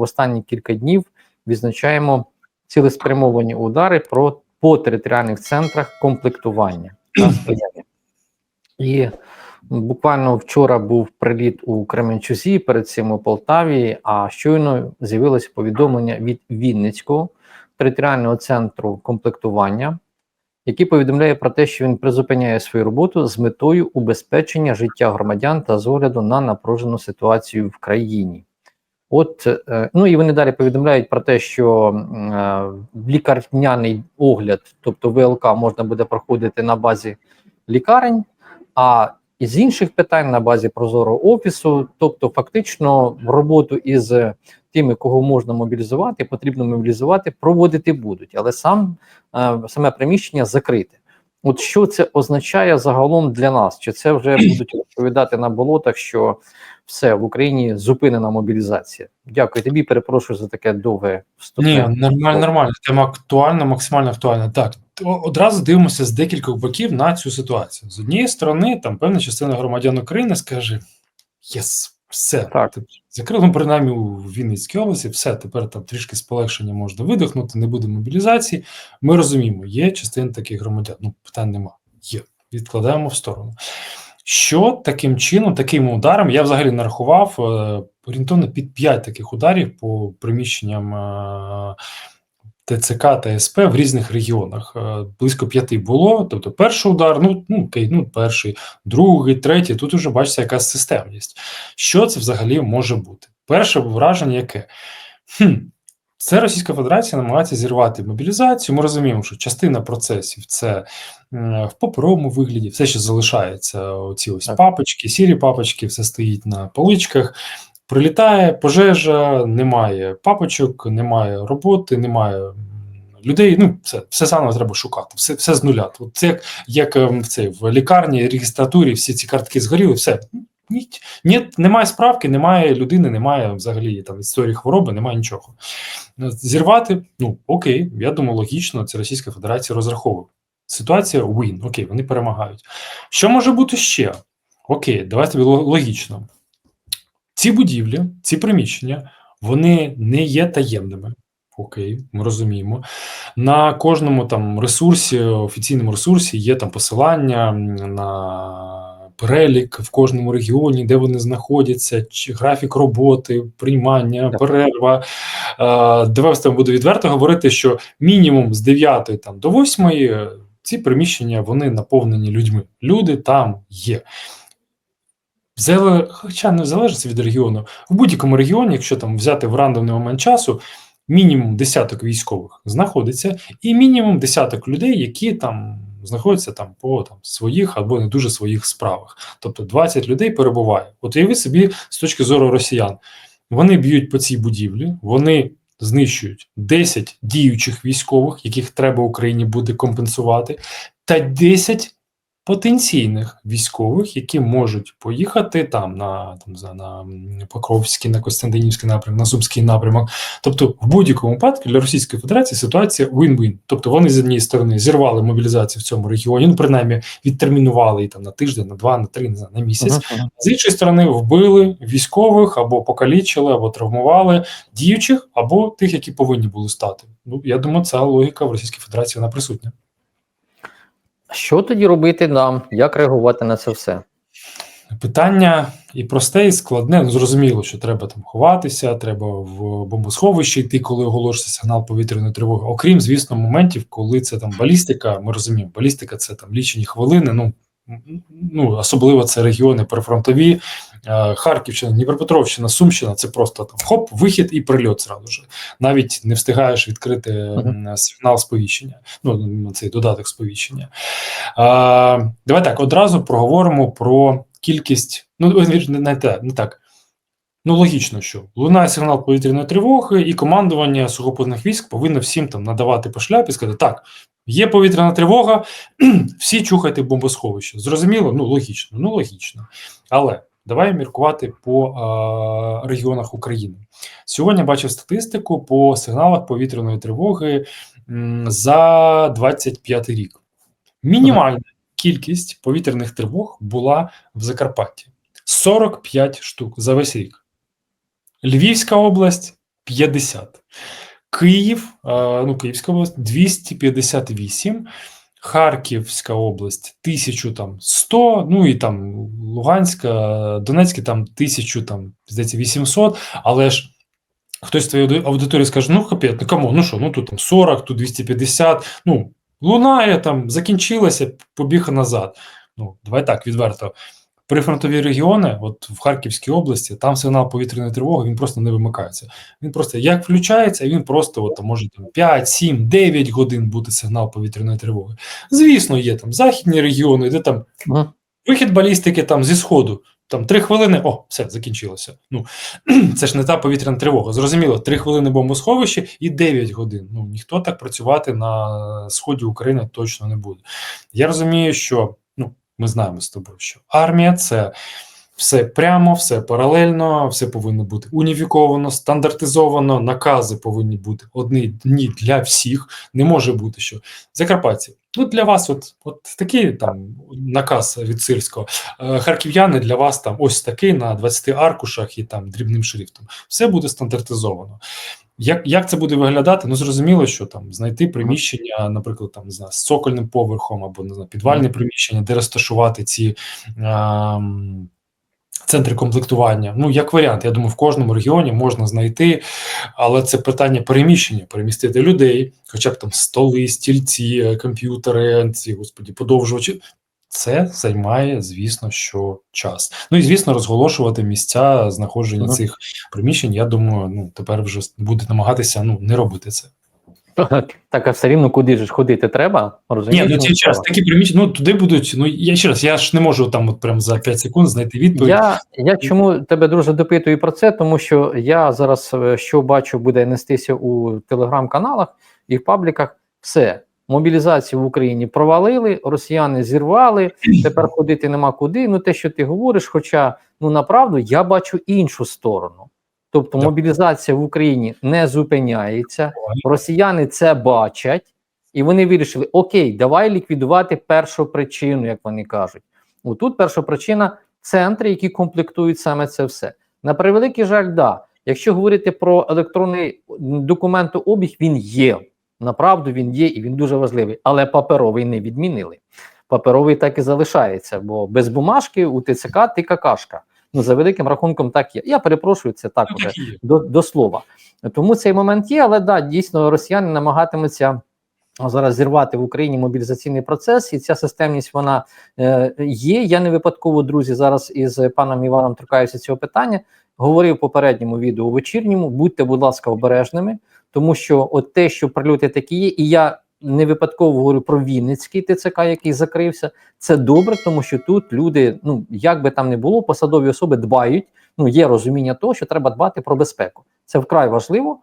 в останні кілька днів відзначаємо цілеспрямовані удари про по територіальних центрах комплектування. І буквально вчора був приліт у Кременчузі, перед цим у Полтаві. А щойно з'явилося повідомлення від Вінницького територіального центру комплектування, який повідомляє про те, що він призупиняє свою роботу з метою убезпечення життя громадян та з огляду на напружену ситуацію в країні. От е, ну і вони далі повідомляють про те, що е, лікарняний огляд, тобто ВЛК, можна буде проходити на базі лікарень, а із інших питань на базі прозорого офісу, тобто, фактично, роботу із тими, кого можна мобілізувати, потрібно мобілізувати, проводити будуть, але сам е, саме приміщення закрите. От що це означає загалом для нас? Чи це вже будуть розповідати на болотах, що все в Україні зупинена мобілізація? Дякую тобі. Перепрошую за таке довге вступне. Ні, нормально, нормально. Тема актуальна, максимально актуальна. Так, одразу дивимося з декількох боків на цю ситуацію. З однієї сторони, там певна частина громадян України скаже: єс, все, Так. Закрили, ну, принаймні у Вінницькій області, все, тепер там трішки з полегшення можна видихнути, не буде мобілізації. Ми розуміємо, є частина таких громадян. Ну, питань нема. Є. Відкладаємо в сторону. Що таким чином, таким ударом, я взагалі нарахував е, орієнтовно під 5 таких ударів по приміщенням е, ТЦК та СП в різних регіонах. Е, Близько п'яти було. Тобто, перший удар, ну, ну окей, ну перший, другий, третій. Тут уже бачиться якась системність. Що це взагалі може бути? Перше враження яке? Хм, це Російська Федерація намагається зірвати мобілізацію. Ми розуміємо, що частина процесів це в паперовому вигляді, все ще залишається. Оці ось папочки, сірі папочки, все стоїть на поличках. Прилітає пожежа, немає папочок, немає роботи, немає людей. Ну, все, все заново треба шукати, все, все з нуля. От це як, як ем, в цей в лікарні, реєстратурі, всі ці картки згоріли, все. Ні, ні, немає справки, немає людини, немає взагалі там історії хвороби, немає нічого. Зірвати, ну окей, я думаю, логічно, це Російська Федерація розраховує. Ситуація win, окей, вони перемагають. Що може бути ще? Окей, давайте ло- логічно. Ці будівлі, ці приміщення, вони не є таємними. Окей, ми розуміємо. На кожному там ресурсі, офіційному ресурсі є там посилання на перелік в кожному регіоні, де вони знаходяться, чи графік роботи, приймання, перерва. Е, Давай буду відверто говорити, що мінімум з 9 там, до 8 ці приміщення вони наповнені людьми. Люди там є. Зале- Хоча не залежить від регіону. В будь-якому регіоні, якщо там взяти в рандомний момент часу, мінімум десяток військових знаходиться, і мінімум десяток людей, які там знаходяться там по там, своїх або не дуже своїх справах. Тобто 20 людей перебуває. От уяви собі з точки зору росіян, вони б'ють по цій будівлі, вони знищують 10 діючих військових, яких треба Україні буде компенсувати, та 10 потенційних військових, які можуть поїхати там на там за на Покровський, на Костянтинівський напрямок, на Сумський напрямок. Тобто, в будь-якому випадку для Російської Федерації ситуація win-win. Тобто вони з однієї сторони зірвали мобілізацію в цьому регіоні, ну принаймні відтермінували її там на тиждень, на два, на три, не знаю, на місяць. Мгм, мгм. З іншої сторони, вбили військових або покалічили, або травмували діючих, або тих, які повинні були стати. Ну я думаю, ця логіка в Російській Федерації вона присутня. Що тоді робити нам? Як реагувати на це все? Питання і просте, і складне. Ну, зрозуміло, що треба там ховатися, треба в бомбосховище йти, коли оголошується сигнал повітряної тривоги. Окрім, звісно, моментів, коли це там балістика. Ми розуміємо, балістика це там лічені хвилини. Ну ну особливо це регіони прифронтові, е, Харківщина, Дніпропетровщина, Сумщина. Це просто там хоп, вихід і прильот зразу ж. Навіть не встигаєш відкрити м, сигнал сповіщення. Ну цей додаток сповіщення. А, давай так, одразу проговоримо про кількість. Ну, не, не, те- не так. Ну, логічно, що лунає сигнал повітряної тривоги, і командування сухопутних військ повинно всім там надавати по шляпі сказати: так, є повітряна тривога, всі чухайте бомбосховище. Зрозуміло? Ну, логічно, ну логічно. Але давай міркувати по е, регіонах України. Сьогодні бачив статистику по сигналах повітряної тривоги за 25 рік. Мінімальна кількість повітряних тривог була в Закарпатті 45 штук за весь рік. Львівська область 250. Київ, е, ну, Київська область 258. Харківська область 1100, ну і там Луганська, Донецька там 1000, там, здається, 800, але ж хтось з твоєї аудиторії скаже: ну капець, ну кому, ну що, ну тут там 40, тут 250, ну лунає там, закінчилося, побіг назад. Ну, давай так, відверто. Прифронтові регіони, от в Харківській області, там сигнал повітряної тривоги, він просто не вимикається. Він просто як включається, він просто от, може там 5, 7, 9 годин бути сигнал повітряної тривоги. Звісно, є там західні регіони, де там вихід балістики там зі сходу. Там три хвилини, о, все, закінчилося. Ну це ж не та повітряна тривога. Зрозуміло, три хвилини бомбосховище і 9 годин. Ну ніхто так працювати на сході України точно не буде. Я розумію, що ми знаємо з тобою, що армія це все прямо, все паралельно, все повинно бути уніфіковано, стандартизовано. Накази повинні бути одні дні для всіх. Не може бути, що Закарпатці. Ну, для вас, от, от такий там наказ від Сирського. Е, Харків'яни для вас там ось такий на 20 аркушах і там дрібним шрифтом. Все буде стандартизовано. Як, як це буде виглядати? Ну зрозуміло, що там знайти приміщення, наприклад, там не знаю, з цокольним поверхом або не знаю, підвальне приміщення, де розташувати ці. ем, Центри комплектування, ну як варіант, я думаю, в кожному регіоні можна знайти, але це питання переміщення, перемістити людей, хоча б там столи, стільці, е, комп'ютери, ці господі, подовжувачі. Це займає, звісно, що час. Ну і звісно, розголошувати місця знаходження Ага. цих приміщень. Я думаю, ну тепер вже буде намагатися ну не робити це. Так, а все рівно куди ж ходити треба? Ні, ну ці час такі приміщення. Ну туди будуть. Ну я ще раз, я ж не можу там, от прям за 5 секунд знайти відповідь. Я, я чому тебе дуже допитую про це, тому що я зараз е, що бачу, буде нестися у телеграм-каналах і в пабліках. Все, мобілізацію в Україні провалили, росіяни зірвали. Тепер ходити нема куди. Ну те, що ти говориш, хоча ну направду я бачу іншу сторону. Тобто мобілізація в Україні не зупиняється, росіяни це бачать, і вони вирішили: Окей, давай ліквідувати першу причину, як вони кажуть. Отут перша причина центри, які комплектують саме це все. На превеликий жаль, да. Якщо говорити про електронний документообіг, він є. Направду він є і він дуже важливий, але паперовий не відмінили. Паперовий так і залишається, бо без бумажки у ТЦК ти какашка. Ну, за великим рахунком, так є. Я перепрошую, це так Ну, уже до, до слова. Тому цей момент є, але да, дійсно росіяни намагатимуться зараз зірвати в Україні мобілізаційний процес, і ця системність вона е, є. Я не випадково, друзі, зараз із паном Іваном торкаюся цього питання. Говорив в попередньому відео вечірньому. Будьте, будь ласка, обережними, тому що от те, що прильоти такі є, і я не випадково говорю про Вінницький ТЦК, який закрився. Це добре, тому що тут люди, ну як би там не було, посадові особи дбають. Ну є розуміння того, що треба дбати про безпеку. Це вкрай важливо.